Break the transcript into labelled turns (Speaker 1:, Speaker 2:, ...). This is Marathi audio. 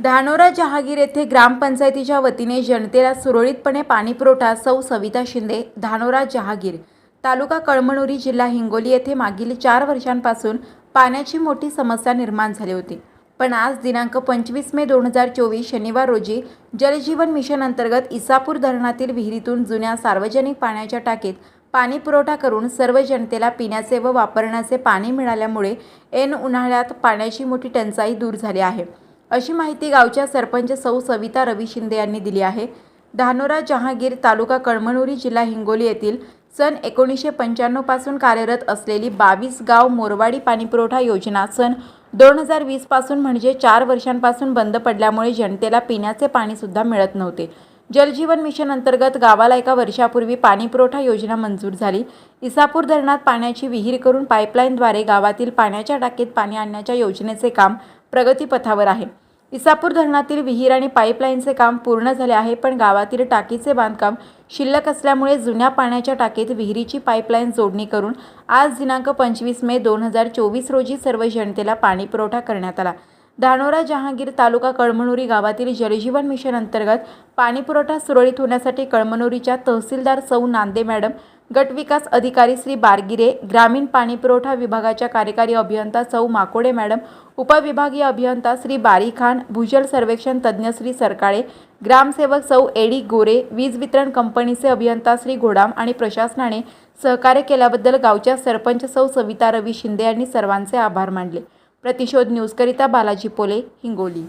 Speaker 1: धानोरा जहागीर येथे ग्रामपंचायतीच्या वतीने जनतेला सुरळीतपणे पाणीपुरवठा सौ सविता शिंदे धानोरा जहागीर तालुका कळमनुरी जिल्हा हिंगोली येथे मागील चार वर्षांपासून पाण्याची मोठी समस्या निर्माण झाली होती. पण आज दिनांक पंचवीस मे दोन हजार चोवीस शनिवार रोजी जलजीवन मिशन अंतर्गत इसापूर धरणातील विहिरीतून जुन्या सार्वजनिक पाण्याच्या टाकीत पाणी पुरवठा करून सर्व जनतेला पिण्याचे व वापरण्याचे पाणी मिळाल्यामुळे ऐन उन्हाळ्यात पाण्याची मोठी टंचाई दूर झाली आहे. अशी माहिती गावच्या सरपंच सौ सविता रवी शिंदे यांनी दिली आहे. धानोरा जहांगीर तालुका कळमनुरी जिल्हा हिंगोली येथील सन एकोणीसशे पंच्याण्णवपासून कार्यरत असलेली बावीस गाव मोरवाडी पाणीपुरवठा योजना सन दोन हजार वीसपासून म्हणजे चार वर्षांपासून बंद पडल्यामुळे जनतेला पिण्याचे पाणीसुद्धा मिळत नव्हते. जलजीवन मिशन अंतर्गत गावाला एका वर्षापूर्वी पाणीपुरवठा योजना मंजूर झाली. इसापूर धरणात पाण्याची विहीर करून पाईपलाईनद्वारे गावातील पाण्याच्या टाकीत पाणी आणण्याच्या योजनेचे काम प्रगतीपथावर आहे. इसापूर धरणातील विहीर आणि पाईपलाईनचे काम पूर्ण झाले आहे पण गावातील टाकीचे बांधकाम शिल्लक असल्यामुळे जुन्या पाण्याच्या टाकीत विहिरीची पाईपलाईन जोडणी करून आज दिनांक पंचवीस मे दोन हजार चोवीस रोजी सर्व जनतेला पाणीपुरवठा करण्यात आला. धानोरा जहांगीर तालुका कळमनुरी गावातील जलजीवन मिशन अंतर्गत पाणीपुरवठा सुरळीत होण्यासाठी कळमनुरीच्या तहसीलदार सौ नांदे मॅडम गट विकास अधिकारी श्री बारगिरे ग्रामीण पाणीपुरवठा विभागाच्या कार्यकारी अभियंता सौ माकोडे मॅडम उपविभागीय अभियंता श्री बारी खान भूजल सर्वेक्षण तज्ज्ञ श्री सरकाळे ग्रामसेवक सौ एडी गोरे वीज वितरण कंपनीचे अभियंता श्री घोडाम आणि प्रशासनाने सहकार्य केल्याबद्दल गावच्या सरपंच सौ सविता रवी शिंदे यांनी सर्वांचे आभार मानले. प्रतिशोध न्यूजकरिता बालाजी पोले हिंगोली.